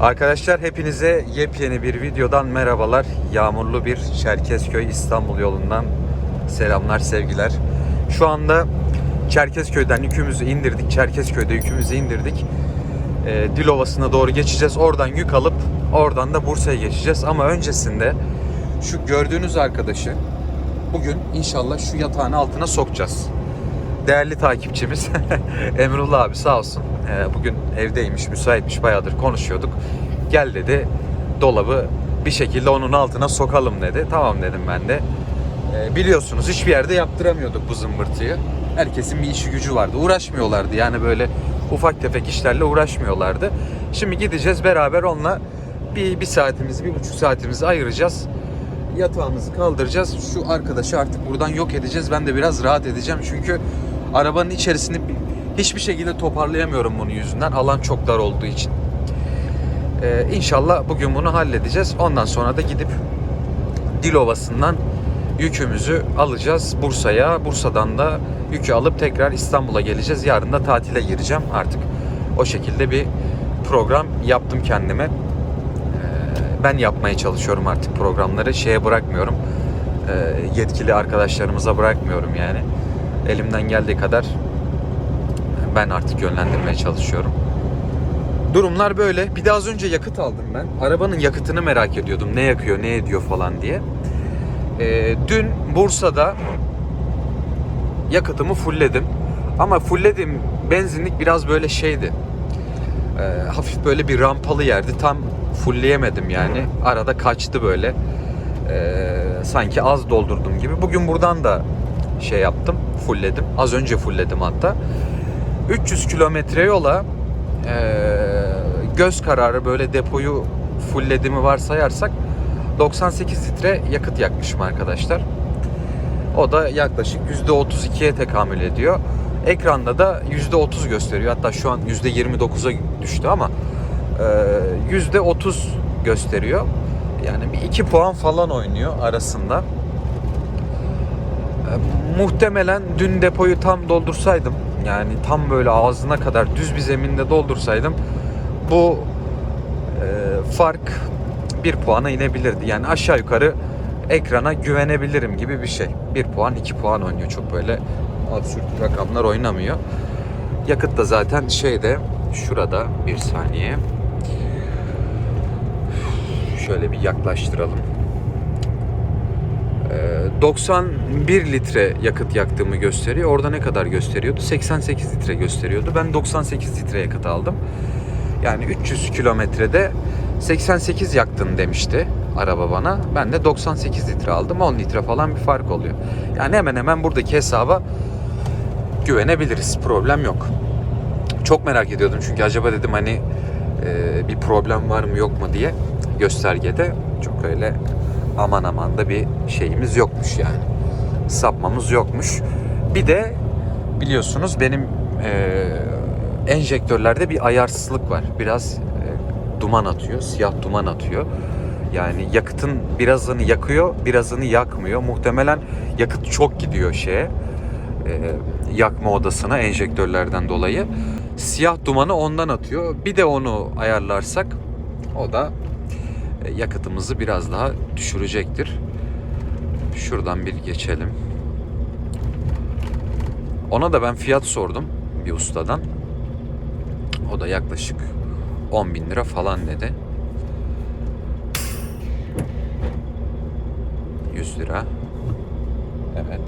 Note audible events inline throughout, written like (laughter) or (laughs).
Arkadaşlar hepinize yepyeni bir videodan merhabalar. Yağmurlu bir Çerkezköy İstanbul yolundan selamlar, sevgiler. Şu anda Çerkezköy'den yükümüzü indirdik. Çerkezköy'de yükümüzü indirdik. Ee, Dilovası'na doğru geçeceğiz. Oradan yük alıp oradan da Bursa'ya geçeceğiz. Ama öncesinde şu gördüğünüz arkadaşı bugün inşallah şu yatağın altına sokacağız değerli takipçimiz (laughs) Emrullah abi sağ olsun. Ee, bugün evdeymiş, müsaitmiş bayağıdır konuşuyorduk. Gel dedi dolabı bir şekilde onun altına sokalım dedi. Tamam dedim ben de. Ee, biliyorsunuz hiçbir yerde yaptıramıyorduk bu zımbırtıyı. Herkesin bir işi gücü vardı. Uğraşmıyorlardı yani böyle ufak tefek işlerle uğraşmıyorlardı. Şimdi gideceğiz beraber onunla bir, bir saatimizi, bir buçuk saatimizi ayıracağız yatağımızı kaldıracağız. Şu arkadaşı artık buradan yok edeceğiz. Ben de biraz rahat edeceğim. Çünkü arabanın içerisini bir- hiçbir şekilde toparlayamıyorum bunun yüzünden. Alan çok dar olduğu için. Ee, inşallah bugün bunu halledeceğiz. Ondan sonra da gidip Dilovası'ndan yükümüzü alacağız Bursa'ya. Bursa'dan da yükü alıp tekrar İstanbul'a geleceğiz. Yarın da tatile gireceğim artık. O şekilde bir program yaptım kendime. Ee, ben yapmaya çalışıyorum artık programları. Şeye bırakmıyorum. Ee, yetkili arkadaşlarımıza bırakmıyorum yani. Elimden geldiği kadar ben artık yönlendirmeye çalışıyorum. Durumlar böyle. Bir de az önce yakıt aldım ben. Arabanın yakıtını merak ediyordum. Ne yakıyor, ne ediyor falan diye. Ee, dün Bursa'da yakıtımı fullledim. Ama fullledim benzinlik biraz böyle şeydi. Ee, hafif böyle bir rampalı yerdi. Tam fullleyemedim yani. Arada kaçtı böyle. Ee, sanki az doldurdum gibi. Bugün buradan da şey yaptım. Fullledim. Az önce fullledim hatta. 300 kilometre yola ee, göz kararı böyle depoyu fulllediğimi varsayarsak 98 litre yakıt yakmışım arkadaşlar. O da yaklaşık %32'ye tekamül ediyor. Ekranda da %30 gösteriyor. Hatta şu an %29'a düştü ama e, %30 gösteriyor. Yani bir 2 puan falan oynuyor arasında. Muhtemelen dün depoyu tam doldursaydım yani tam böyle ağzına kadar düz bir zeminde doldursaydım bu e, fark bir puana inebilirdi. Yani aşağı yukarı ekrana güvenebilirim gibi bir şey. Bir puan, iki puan oynuyor. Çok böyle absürt rakamlar oynamıyor. Yakıt da zaten şeyde şurada bir saniye. Şöyle bir yaklaştıralım. Ee, 91 litre yakıt yaktığımı gösteriyor. Orada ne kadar gösteriyordu? 88 litre gösteriyordu. Ben 98 litre yakıt aldım. Yani 300 kilometrede 88 yaktın demişti araba bana. Ben de 98 litre aldım. 10 litre falan bir fark oluyor. Yani hemen hemen buradaki hesaba güvenebiliriz. Problem yok. Çok merak ediyordum çünkü acaba dedim hani e, bir problem var mı yok mu diye göstergede çok öyle aman aman da bir şeyimiz yokmuş yani. Sapmamız yokmuş. Bir de biliyorsunuz benim e, enjektörlerde bir ayarsızlık var. Biraz e, duman atıyor, siyah duman atıyor. Yani yakıtın birazını yakıyor, birazını yakmıyor. Muhtemelen yakıt çok gidiyor şeye, e, yakma odasına enjektörlerden dolayı. Siyah dumanı ondan atıyor. Bir de onu ayarlarsak o da yakıtımızı biraz daha düşürecektir. Şuradan bir geçelim. Ona da ben fiyat sordum bir ustadan. O da yaklaşık 10 bin lira falan dedi. 100 lira. Evet.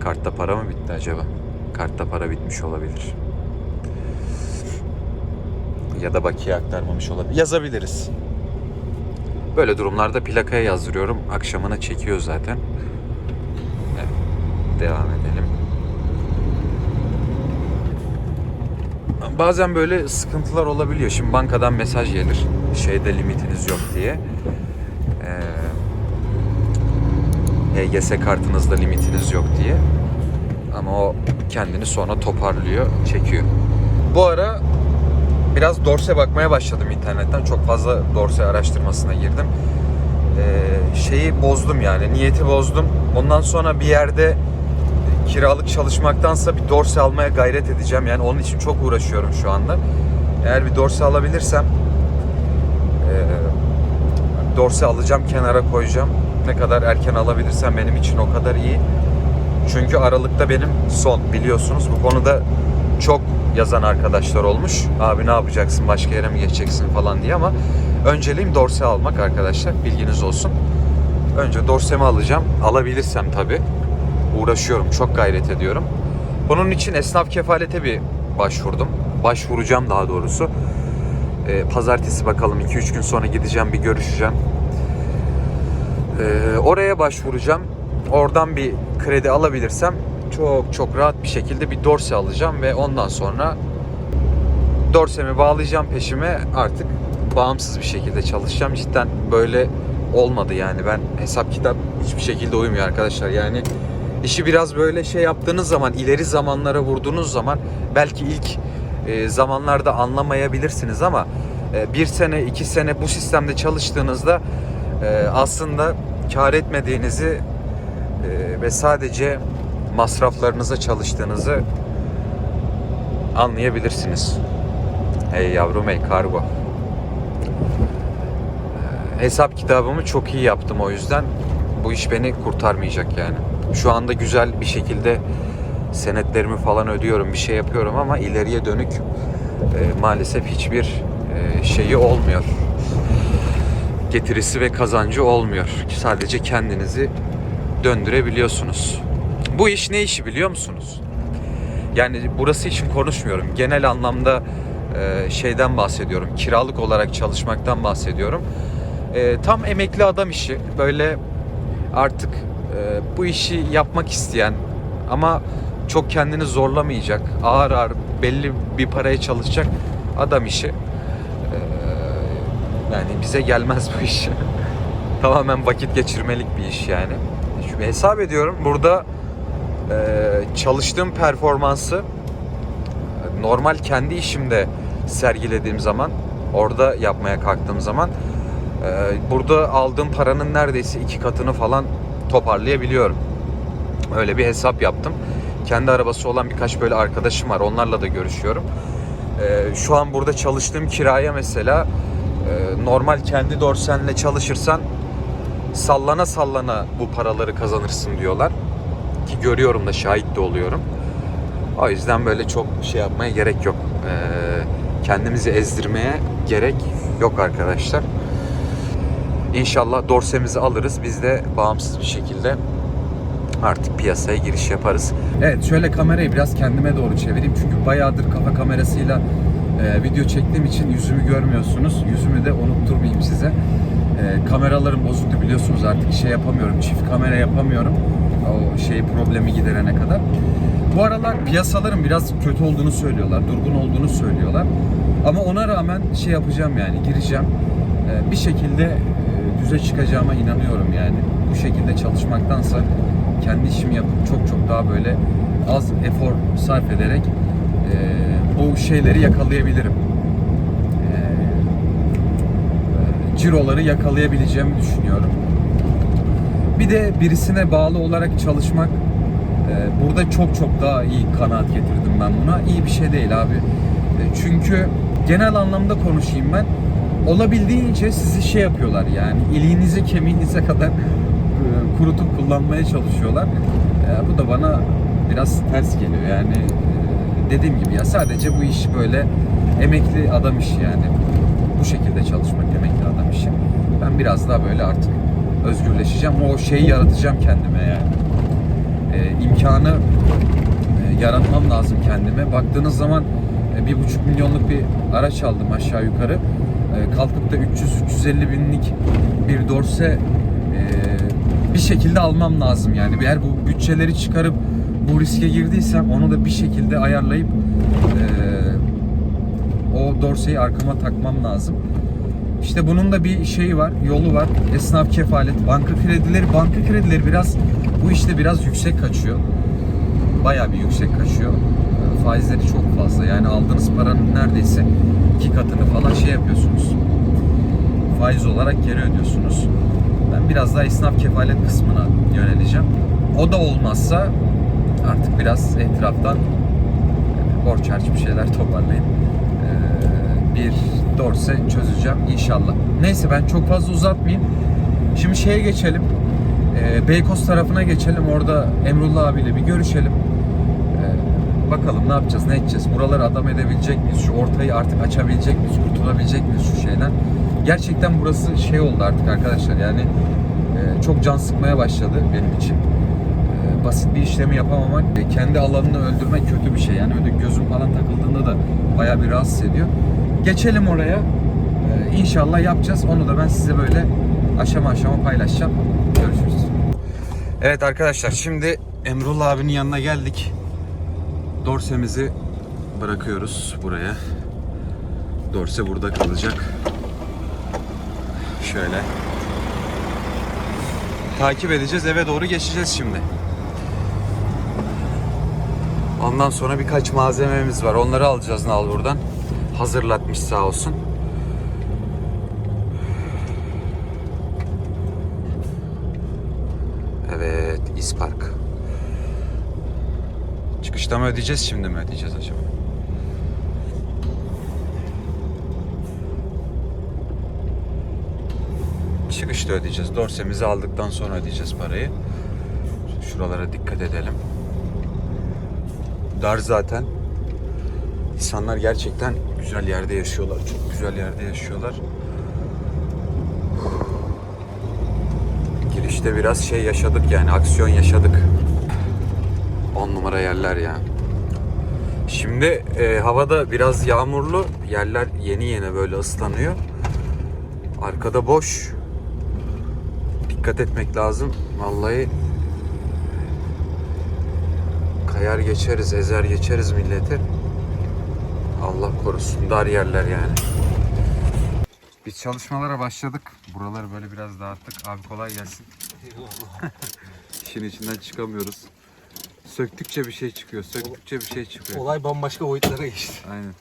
Kartta para mı bitti acaba? Kartta para bitmiş olabilir. Ya da bakiye aktarmamış olabilir. Yazabiliriz. Böyle durumlarda plakaya yazdırıyorum. Akşamına çekiyor zaten. Evet. Devam edelim. Bazen böyle sıkıntılar olabiliyor. Şimdi bankadan mesaj gelir. Şeyde limitiniz yok diye. Ee, HGS kartınızda limitiniz yok diye. Ama o kendini sonra toparlıyor, çekiyor. Bu ara biraz dorse bakmaya başladım internetten. Çok fazla dorse araştırmasına girdim. Ee, şeyi bozdum yani, niyeti bozdum. Ondan sonra bir yerde kiralık çalışmaktansa bir dorse almaya gayret edeceğim. Yani onun için çok uğraşıyorum şu anda. Eğer bir dorse alabilirsem e, dorse alacağım kenara koyacağım. Ne kadar erken alabilirsem benim için o kadar iyi. Çünkü Aralık'ta benim son biliyorsunuz. Bu konuda çok yazan arkadaşlar olmuş. Abi ne yapacaksın başka yere mi geçeceksin falan diye ama önceliğim dorse almak arkadaşlar. Bilginiz olsun. Önce dorsemi alacağım. Alabilirsem tabii. Uğraşıyorum. Çok gayret ediyorum. Bunun için esnaf kefalete bir başvurdum. Başvuracağım daha doğrusu. Ee, pazartesi bakalım 2-3 gün sonra gideceğim bir görüşeceğim. Ee, oraya başvuracağım. Oradan bir kredi alabilirsem çok çok rahat bir şekilde bir dorse alacağım ve ondan sonra dorsemi bağlayacağım peşime artık bağımsız bir şekilde çalışacağım. Cidden böyle olmadı yani ben hesap kitap hiçbir şekilde uymuyor arkadaşlar. Yani işi biraz böyle şey yaptığınız zaman ileri zamanlara vurduğunuz zaman belki ilk e, zamanlarda anlamayabilirsiniz ama e, bir sene iki sene bu sistemde çalıştığınızda e, aslında kar etmediğinizi e, ve sadece masraflarınıza çalıştığınızı anlayabilirsiniz. Hey yavrum hey kargo. E, Hesap kitabımı çok iyi yaptım o yüzden bu iş beni kurtarmayacak yani. Şu anda güzel bir şekilde senetlerimi falan ödüyorum, bir şey yapıyorum ama ileriye dönük e, maalesef hiçbir e, şeyi olmuyor. Getirisi ve kazancı olmuyor. Sadece kendinizi döndürebiliyorsunuz. Bu iş ne işi biliyor musunuz? Yani burası için konuşmuyorum. Genel anlamda e, şeyden bahsediyorum. Kiralık olarak çalışmaktan bahsediyorum. E, tam emekli adam işi. Böyle artık e, bu işi yapmak isteyen ama çok kendini zorlamayacak, ağır ağır belli bir paraya çalışacak adam işi. E, yani bize gelmez bu iş. (laughs) Tamamen vakit geçirmelik bir iş yani. Şimdi hesap ediyorum burada çalıştığım performansı normal kendi işimde sergilediğim zaman orada yapmaya kalktığım zaman e, burada aldığım paranın neredeyse iki katını falan toparlayabiliyorum. Öyle bir hesap yaptım. Kendi arabası olan birkaç böyle arkadaşım var. Onlarla da görüşüyorum. E, şu an burada çalıştığım kiraya mesela e, normal kendi dorsenle çalışırsan sallana sallana bu paraları kazanırsın diyorlar. Ki görüyorum da şahit de oluyorum. O yüzden böyle çok şey yapmaya gerek yok. Ee, kendimizi ezdirmeye gerek yok arkadaşlar. İnşallah dorsemizi alırız. Biz de bağımsız bir şekilde artık piyasaya giriş yaparız. Evet şöyle kamerayı biraz kendime doğru çevireyim. Çünkü bayağıdır kafa kamerasıyla e, video çektiğim için yüzümü görmüyorsunuz. Yüzümü de unutturmayayım size. E, kameralarım bozuktu biliyorsunuz artık şey yapamıyorum. Çift kamera yapamıyorum. O şey problemi giderene kadar. Bu aralar piyasaların biraz kötü olduğunu söylüyorlar. Durgun olduğunu söylüyorlar. Ama ona rağmen şey yapacağım yani gireceğim. E, bir şekilde e, düze çıkacağıma inanıyorum yani. Bu şekilde çalışmaktansa kendi işimi yapıp çok çok daha böyle az efor sarf ederek e, bu şeyleri yakalayabilirim. E, ciroları yakalayabileceğimi düşünüyorum. Bir de birisine bağlı olarak çalışmak e, burada çok çok daha iyi kanaat getirdim ben buna. İyi bir şey değil abi. E, çünkü genel anlamda konuşayım ben. Olabildiğince sizi şey yapıyorlar yani iliğinize kemiğinize kadar e, kurutup kullanmaya çalışıyorlar. E, bu da bana biraz ters geliyor yani e, dediğim gibi ya sadece bu iş böyle emekli adam işi yani bu şekilde çalışmak emekli adam işi. Ben biraz daha böyle artık özgürleşeceğim. O şeyi yaratacağım kendime yani. E, imkanı e, yaratmam lazım kendime. Baktığınız zaman e, bir buçuk milyonluk bir araç aldım aşağı yukarı. E, kalkıp da 300-350 binlik bir dorse e, bir şekilde almam lazım yani. Eğer bu bütçeleri çıkarıp bu riske girdiysem onu da bir şekilde ayarlayıp e, o dorseyi arkama takmam lazım. İşte bunun da bir şeyi var, yolu var. Esnaf kefalet, banka kredileri, banka kredileri biraz bu işte biraz yüksek kaçıyor. Bayağı bir yüksek kaçıyor. Faizleri çok fazla. Yani aldığınız paranın neredeyse iki katını falan şey yapıyorsunuz. Faiz olarak geri ödüyorsunuz. Ben biraz daha esnaf kefalet kısmına yöneleceğim. O da olmazsa artık biraz etraftan borç harç bir şeyler toparlayıp e, Dorse çözeceğim inşallah. Neyse ben çok fazla uzatmayayım. Şimdi şeye geçelim. Ee, Beykoz tarafına geçelim. Orada Emrullah abiyle bir görüşelim. Ee, bakalım ne yapacağız, ne edeceğiz? Buraları adam edebilecek miyiz? Şu ortayı artık açabilecek miyiz? Kurtulabilecek miyiz şu şeyden? Gerçekten burası şey oldu artık arkadaşlar. Yani e, çok can sıkmaya başladı benim için. E, basit bir işlemi yapamamak, e, kendi alanını öldürmek kötü bir şey. Yani öyle gözüm falan takıldığında da bayağı bir rahatsız ediyor. Geçelim oraya. E, inşallah yapacağız. Onu da ben size böyle aşama aşama paylaşacağım. Görüşürüz. Evet arkadaşlar şimdi Emrullah abinin yanına geldik. Dorsemizi bırakıyoruz buraya. Dorse burada kalacak. Şöyle. Takip edeceğiz. Eve doğru geçeceğiz şimdi. Ondan sonra birkaç malzememiz var. Onları alacağız Nal buradan. Hazırlatmış sağ olsun. Evet, İspark. Çıkışta mı ödeyeceğiz, şimdi mi ödeyeceğiz acaba? Çıkışta ödeyeceğiz. Dorsemizi aldıktan sonra ödeyeceğiz parayı. Şuralara dikkat edelim. Dar zaten. İnsanlar gerçekten güzel yerde yaşıyorlar. Çok güzel yerde yaşıyorlar. Girişte biraz şey yaşadık yani aksiyon yaşadık. 10 numara yerler ya. Şimdi e, havada biraz yağmurlu. Yerler yeni yeni böyle ıslanıyor. Arkada boş. Dikkat etmek lazım. Vallahi kayar geçeriz, ezer geçeriz milleti. Allah korusun. Dar yerler yani. Biz çalışmalara başladık. Buraları böyle biraz dağıttık. Abi kolay gelsin. (laughs) İşin içinden çıkamıyoruz. Söktükçe bir şey çıkıyor. Söktükçe bir şey çıkıyor. Olay bambaşka boyutlara geçti. Aynen.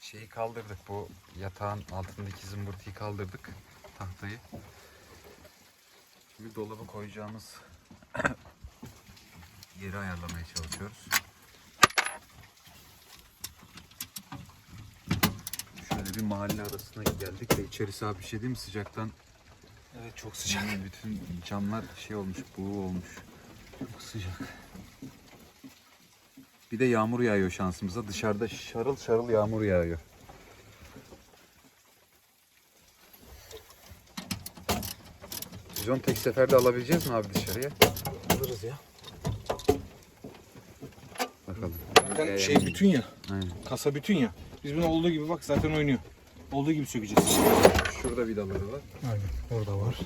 Şeyi kaldırdık bu yatağın altındaki zımbırtıyı kaldırdık. Tahtayı. Şimdi dolabı koyacağımız yeri ayarlamaya çalışıyoruz. Şöyle bir mahalle arasına geldik de içerisi abi bir şey değil mi sıcaktan Evet çok sıcak. yani bütün camlar şey olmuş, buğu olmuş. Çok sıcak. Bir de yağmur yağıyor şansımıza. Dışarıda şarıl şarıl yağmur yağıyor. Biz onu tek seferde alabileceğiz mi abi dışarıya? Alırız ya. Bakalım. Zaten şey bütün ya. Aynen. Kasa bütün ya. Biz bunu olduğu gibi bak zaten oynuyor. Olduğu gibi sökeceğiz. Şurada vidaları var. Aynen. Orada var.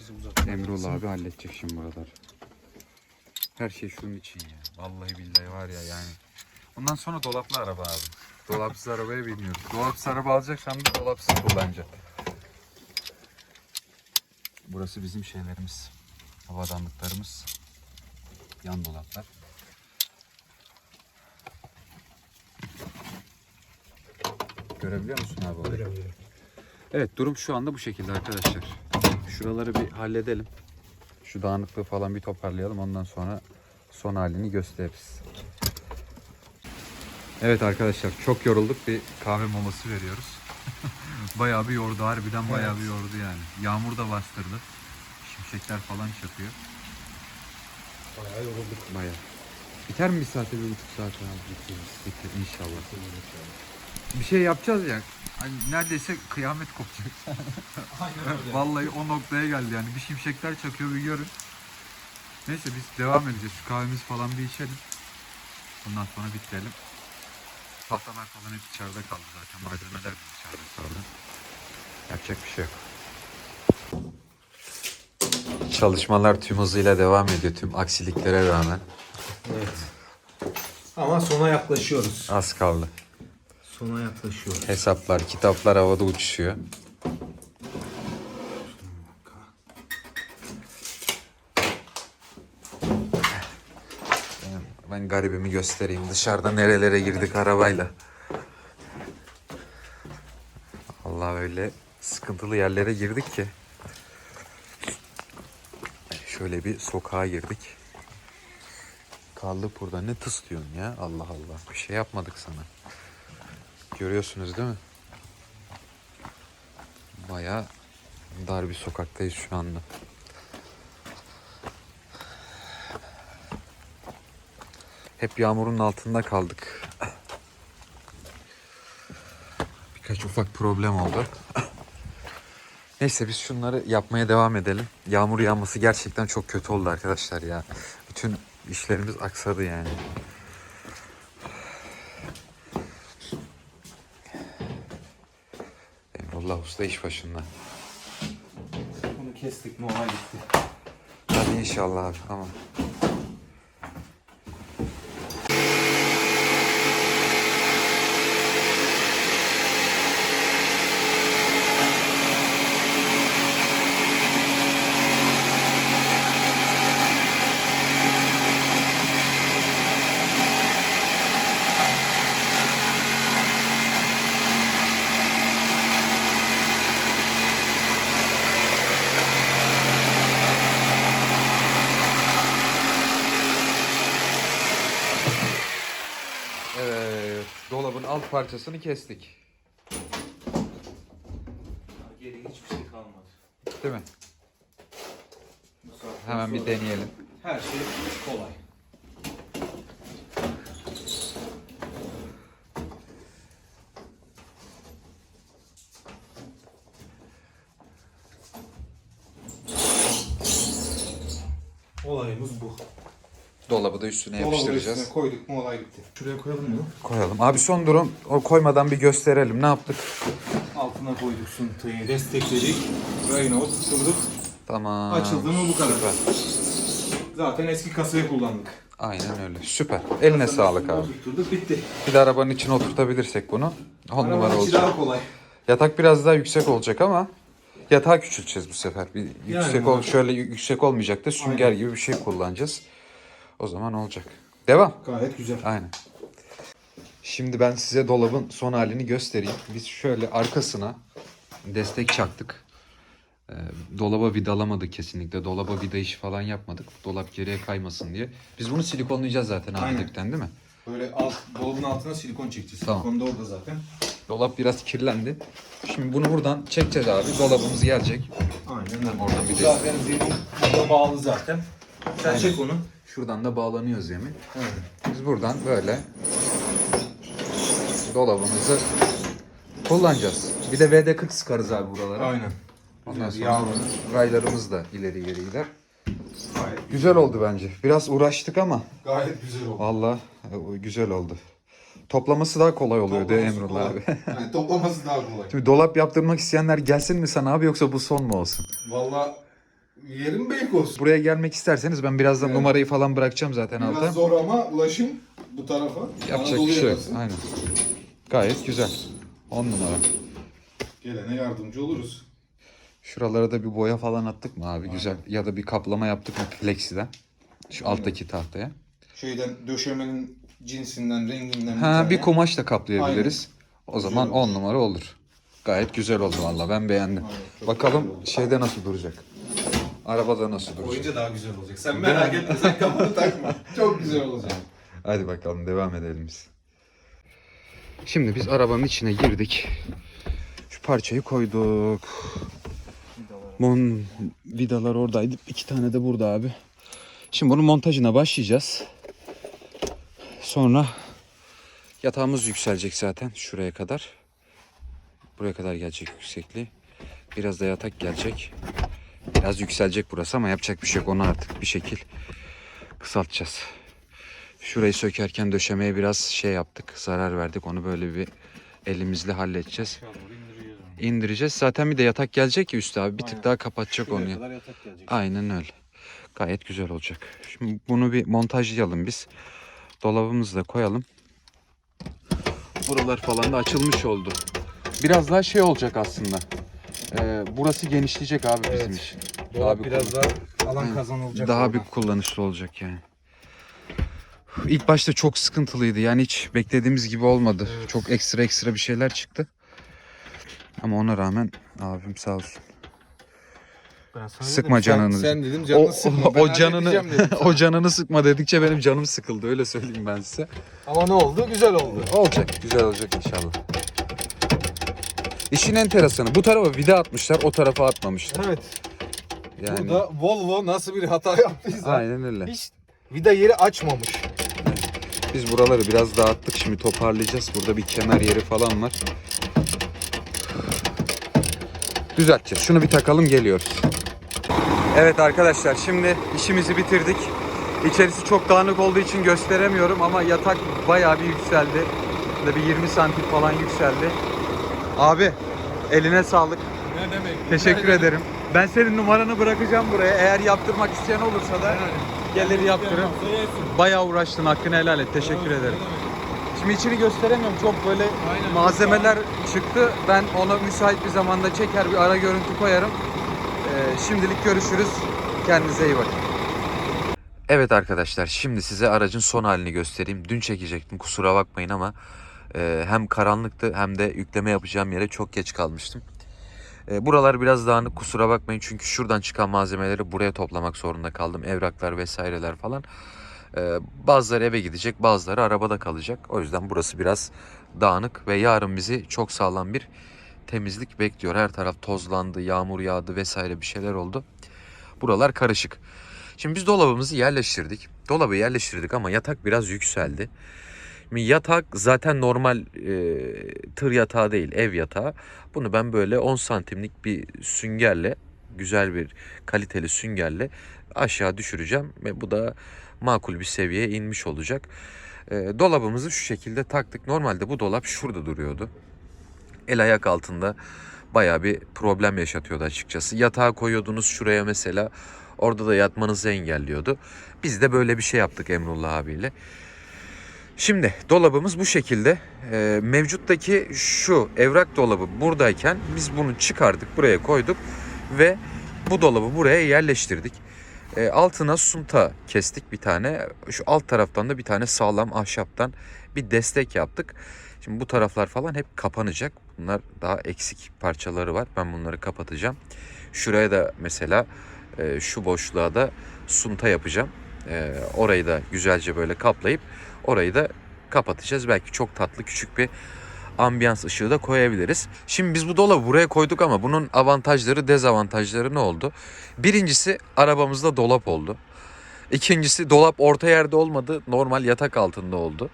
Bizi. Emrullah abi halledecek şimdi buralar. Her şey şunun için ya. Vallahi billahi var ya yani. Ondan sonra dolaplı araba abi. Dolapsız arabaya binmiyoruz. Dolapsız araba alacaksam da dolapsız kullanacağım. Burası bizim şeylerimiz. Havadanlıklarımız. Yan dolaplar. Görebiliyor musun abi orayı? Evet durum şu anda bu şekilde arkadaşlar. Şuraları bir halledelim. Şu dağınıklığı falan bir toparlayalım. Ondan sonra son halini gösteririz. Evet arkadaşlar çok yorulduk. Bir kahve molası veriyoruz. (laughs) bayağı bir yordu. Harbiden bayağı bir yordu yani. Yağmur da bastırdı. Şimşekler falan çakıyor. Bayağı yorulduk. Bayağı. Biter mi bir saate bir buçuk saate abi? Bitir, bitir inşallah. Bir şey yapacağız ya. Hani neredeyse kıyamet kopacak. (laughs) Aynen öyle. Vallahi o noktaya geldi yani. Bir şimşekler çakıyor bir görün. Neyse biz devam edeceğiz. Şu kahvemizi falan bir içelim. Ondan sonra bitirelim. Tahtalar falan hep içeride kaldı zaten. Malzemeler de içeride kaldı. Yapacak bir şey yok. Çalışmalar tüm hızıyla devam ediyor tüm aksiliklere rağmen. Evet. Ama sona yaklaşıyoruz. Az kaldı. Sona yaklaşıyoruz. Hesaplar, kitaplar havada uçuşuyor. Ben garibimi göstereyim. Dışarıda nerelere girdik arabayla. Allah öyle sıkıntılı yerlere girdik ki. Şöyle bir sokağa girdik. kaldık burada. Ne tıslıyorsun ya? Allah Allah. Bir şey yapmadık sana. Görüyorsunuz değil mi? Bayağı dar bir sokaktayız şu anda. Hep yağmurun altında kaldık. Birkaç ufak problem oldu. Neyse biz şunları yapmaya devam edelim. Yağmur yağması gerçekten çok kötü oldu arkadaşlar ya. Bütün işlerimiz aksadı yani. Emrullah Usta iş başında. Bunu kestik mi gitti. Hadi inşallah abi tamam. Evet, dolabın alt parçasını kestik. Geriye hiçbir şey kalmadı. Değil mi? Hemen bir deneyelim. Her şey kolay. Olayımız bu. Dolabı da üstüne yapıştıracağız. üstüne koyduk mu olay bitti. Şuraya koyalım mı? Koyalım. Abi son durum o koymadan bir gösterelim. Ne yaptık? Altına koyduk suntayı, destekledik. Rayına oturturduk. Tamam. Açıldı mı bu kadar. Süper. Zaten eski kasayı kullandık. Aynen öyle. Süper. Eline sağlık abi. Oturturduk bitti. Bir de arabanın içine oturtabilirsek bunu. 10 numara olacak. daha kolay. Yatak biraz daha yüksek olacak ama yatağı küçülteceğiz bu sefer. Bir yüksek ol bu- şöyle yüksek olmayacak da sünger Aynen. gibi bir şey kullanacağız. O zaman olacak. Devam. Gayet güzel. Aynen. Şimdi ben size dolabın son halini göstereyim. Biz şöyle arkasına destek çaktık. Ee, dolaba vidalamadık kesinlikle. Dolaba vida işi falan yapmadık. Dolap geriye kaymasın diye. Biz bunu silikonlayacağız zaten Aynen. dipten değil mi? Böyle alt, dolabın altına silikon çekeceğiz. Tamam. Silikon da orada zaten. Dolap biraz kirlendi. Şimdi bunu buradan çekeceğiz abi. Dolabımız gelecek. Aynen. Oradan bir Zaten zemin bağlı zaten. Sen Aynen. çek onu. Şuradan da bağlanıyor zemin. Aynen. Biz buradan böyle dolabımızı kullanacağız. Bir de VD40 sıkarız abi buralara. Aynen. Ondan sonra Yağmur. raylarımız da ileri geri gider. Gayet, Güzel oldu bence. Biraz uğraştık ama gayet güzel oldu. vallahi e, güzel oldu. Toplaması daha kolay oluyor değil mi Toplaması Emrullah kolay. abi. (laughs) Yani toplaması daha kolay. Şimdi dolap yaptırmak isteyenler gelsin mi sana abi yoksa bu son mu olsun? Valla yerim büyük olsun. Buraya gelmek isterseniz ben birazdan Evet. numarayı falan bırakacağım zaten alta. Biraz zor ama ulaşım bu tarafa. Yapacak Anadolu bir şey yok. yakası. Aynen. Gayet güzel. 10 numara. Gelene yardımcı oluruz. Şuralara da bir boya falan attık mı abi? Güzel. Ya da bir kaplama yaptık mı plexiden? Şu alttaki tahtaya. Şeyden döşemenin cinsinden, renginden Ha tane. bir kumaş da kaplayabiliriz. O zaman 10 numara olur. Gayet güzel oldu valla ben beğendim. Aynen, çok Bakalım güzel oldu. şeyde nasıl duracak? Arabada nasıl duracak? Oyunca daha güzel olacak. Sen merak etme sen kafanı takma. (laughs) Çok güzel olacak. Hadi bakalım devam edelim biz. Şimdi biz arabanın içine girdik. Şu parçayı koyduk. Mon vidalar oradaydı. İki tane de burada abi. Şimdi bunun montajına başlayacağız. Sonra yatağımız yükselecek zaten şuraya kadar. Buraya kadar gelecek yüksekliği. Biraz da yatak gelecek. Biraz yükselecek burası ama yapacak bir şey yok. Onu artık bir şekil kısaltacağız. Şurayı sökerken döşemeye biraz şey yaptık. Zarar verdik. Onu böyle bir elimizle halledeceğiz. İndireceğiz. Zaten bir de yatak gelecek ya üstü abi. Bir tık daha kapatacak onu. Şuraya gelecek. Aynen öyle. Gayet güzel olacak. Şimdi bunu bir montajlayalım biz. Dolabımızı da koyalım. Buralar falan da açılmış oldu. Biraz daha şey olacak aslında. Ee, burası genişleyecek abi bizim Evet. için. Dolap bir biraz daha alan kazanılacak. Daha oradan. bir kullanışlı olacak yani. İlk başta çok sıkıntılıydı. Yani hiç beklediğimiz gibi olmadı. Evet. Çok ekstra ekstra bir şeyler çıktı. Ama ona rağmen abim sağ olsun. Ben sana Sıkma dedim, sen- canını. Sen, dedim canını O, sıkma. o, Ben o canını halledeceğim dedim (laughs) o canını sıkma dedikçe benim canım sıkıldı öyle söyleyeyim ben size. Ama ne oldu? Güzel oldu. Olacak, güzel olacak inşallah. İşin enteresanı bu tarafa vida atmışlar, o tarafa atmamışlar. Evet. Yani Burada Volvo nasıl bir hata yaptıysa aynen öyle. hiç vida yeri açmamış. Biz buraları biraz dağıttık. Şimdi toparlayacağız. Burada bir kemer yeri falan var. Düzelteceğiz. Şunu bir takalım geliyoruz. Evet arkadaşlar şimdi işimizi bitirdik. İçerisi çok dağınık olduğu için gösteremiyorum ama yatak bayağı bir yükseldi. Burada bir 20 santim falan yükseldi. Abi eline sağlık. Ne demek? Teşekkür ederim. Ben senin numaranı bırakacağım buraya. Eğer yaptırmak isteyen olursa da gelir yaptırın. Bayağı uğraştın. Hakkını helal et. Teşekkür ederim. Şimdi içini gösteremiyorum. Çok böyle Aynen. malzemeler çıktı. Ben onu müsait bir zamanda çeker bir ara görüntü koyarım. Ee, şimdilik görüşürüz. Kendinize iyi bakın. Evet arkadaşlar şimdi size aracın son halini göstereyim. Dün çekecektim kusura bakmayın ama e, hem karanlıktı hem de yükleme yapacağım yere çok geç kalmıştım. E, buralar biraz dağınık kusura bakmayın çünkü şuradan çıkan malzemeleri buraya toplamak zorunda kaldım. Evraklar vesaireler falan. E, bazıları eve gidecek bazıları arabada kalacak. O yüzden burası biraz dağınık ve yarın bizi çok sağlam bir temizlik bekliyor. Her taraf tozlandı, yağmur yağdı vesaire bir şeyler oldu. Buralar karışık. Şimdi biz dolabımızı yerleştirdik. Dolabı yerleştirdik ama yatak biraz yükseldi. Yatak zaten normal e, tır yatağı değil, ev yatağı. Bunu ben böyle 10 santimlik bir süngerle, güzel bir kaliteli süngerle aşağı düşüreceğim. Ve bu da makul bir seviyeye inmiş olacak. E, dolabımızı şu şekilde taktık. Normalde bu dolap şurada duruyordu. El ayak altında bayağı bir problem yaşatıyordu açıkçası. Yatağı koyuyordunuz şuraya mesela. Orada da yatmanızı engelliyordu. Biz de böyle bir şey yaptık Emrullah abiyle. Şimdi dolabımız bu şekilde. Ee, mevcuttaki şu evrak dolabı buradayken biz bunu çıkardık buraya koyduk ve bu dolabı buraya yerleştirdik. Ee, altına sunta kestik bir tane. Şu alt taraftan da bir tane sağlam ahşaptan bir destek yaptık. Şimdi bu taraflar falan hep kapanacak. Bunlar daha eksik parçaları var. Ben bunları kapatacağım. Şuraya da mesela e, şu boşluğa da sunta yapacağım. E, orayı da güzelce böyle kaplayıp orayı da kapatacağız. Belki çok tatlı küçük bir ambiyans ışığı da koyabiliriz. Şimdi biz bu dolabı buraya koyduk ama bunun avantajları dezavantajları ne oldu? Birincisi arabamızda dolap oldu. İkincisi dolap orta yerde olmadı. Normal yatak altında oldu.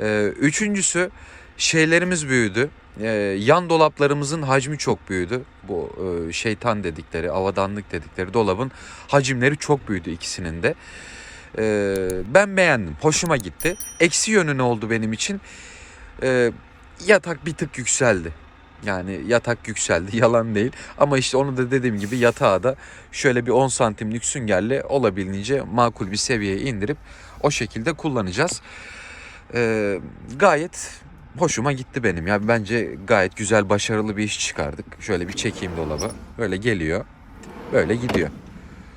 Ee, üçüncüsü şeylerimiz büyüdü. Ee, yan dolaplarımızın hacmi çok büyüdü. Bu e, şeytan dedikleri, avadanlık dedikleri dolabın hacimleri çok büyüdü ikisinin de. Ee, ben beğendim. Hoşuma gitti. Eksi yönü ne oldu benim için? Ee, yatak bir tık yükseldi. Yani yatak yükseldi (laughs) yalan değil. Ama işte onu da dediğim gibi yatağı da şöyle bir 10 santimlik süngerle olabildiğince makul bir seviyeye indirip o şekilde kullanacağız. Ee, gayet hoşuma gitti benim. Ya bence gayet güzel başarılı bir iş çıkardık. Şöyle bir çekeyim dolabı. Böyle geliyor. Böyle gidiyor.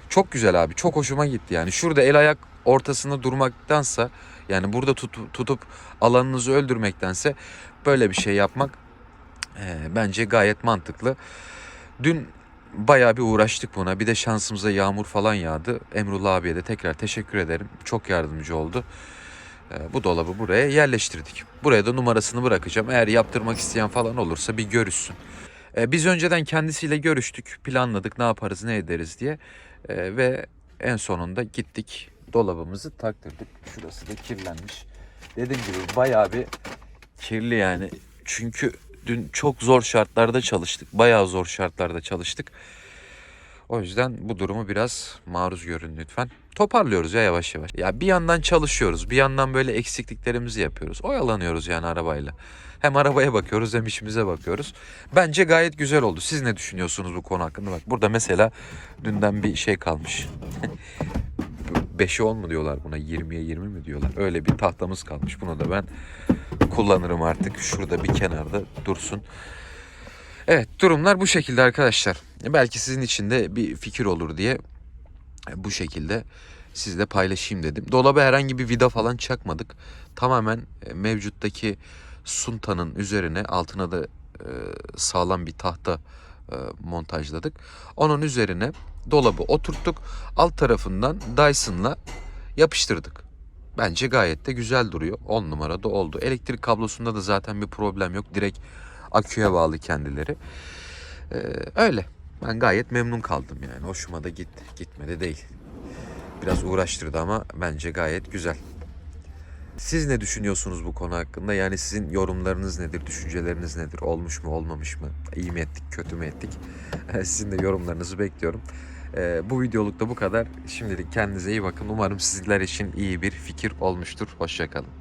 Çok güzel abi. Çok hoşuma gitti yani. Şurada el ayak ortasında durmaktansa yani burada tut- tutup alanınızı öldürmektense böyle bir şey yapmak e, bence gayet mantıklı. Dün bayağı bir uğraştık buna. Bir de şansımıza yağmur falan yağdı. Emrullah abiye de tekrar teşekkür ederim. Çok yardımcı oldu. E, bu dolabı buraya yerleştirdik. Buraya da numarasını bırakacağım. Eğer yaptırmak isteyen falan olursa bir görüşsün. E, biz önceden kendisiyle görüştük, planladık ne yaparız, ne ederiz diye. E, ve en sonunda gittik, dolabımızı taktırdık. Şurası da kirlenmiş. Dediğim gibi bayağı bir kirli yani. Çünkü dün çok zor şartlarda çalıştık. Bayağı zor şartlarda çalıştık. O yüzden bu durumu biraz maruz görün lütfen. Toparlıyoruz ya yavaş yavaş. Ya bir yandan çalışıyoruz, bir yandan böyle eksikliklerimizi yapıyoruz. Oyalanıyoruz yani arabayla. Hem arabaya bakıyoruz hem işimize bakıyoruz. Bence gayet güzel oldu. Siz ne düşünüyorsunuz bu konu hakkında? Bak burada mesela dünden bir şey kalmış. (laughs) 5'e 10 mu diyorlar buna? 20'ye 20 mi diyorlar? Öyle bir tahtamız kalmış. Bunu da ben kullanırım artık. Şurada bir kenarda dursun. Evet durumlar bu şekilde arkadaşlar. Belki sizin için de bir fikir olur diye bu şekilde sizle paylaşayım dedim. Dolaba herhangi bir vida falan çakmadık. Tamamen e, mevcuttaki suntanın üzerine altına da e, sağlam bir tahta e, montajladık. Onun üzerine dolabı oturttuk. Alt tarafından Dyson'la yapıştırdık. Bence gayet de güzel duruyor. 10 numarada oldu. Elektrik kablosunda da zaten bir problem yok. Direkt aküye bağlı kendileri. Ee, öyle. Ben gayet memnun kaldım yani. Hoşuma da gitti. Gitmedi değil. Biraz uğraştırdı ama bence gayet güzel. Siz ne düşünüyorsunuz bu konu hakkında? Yani sizin yorumlarınız nedir, düşünceleriniz nedir? Olmuş mu, olmamış mı? İyi mi ettik, kötü mü ettik? (laughs) Sizin de yorumlarınızı bekliyorum. Ee, bu videoluk da bu kadar. Şimdilik kendinize iyi bakın. Umarım sizler için iyi bir fikir olmuştur. Hoşçakalın.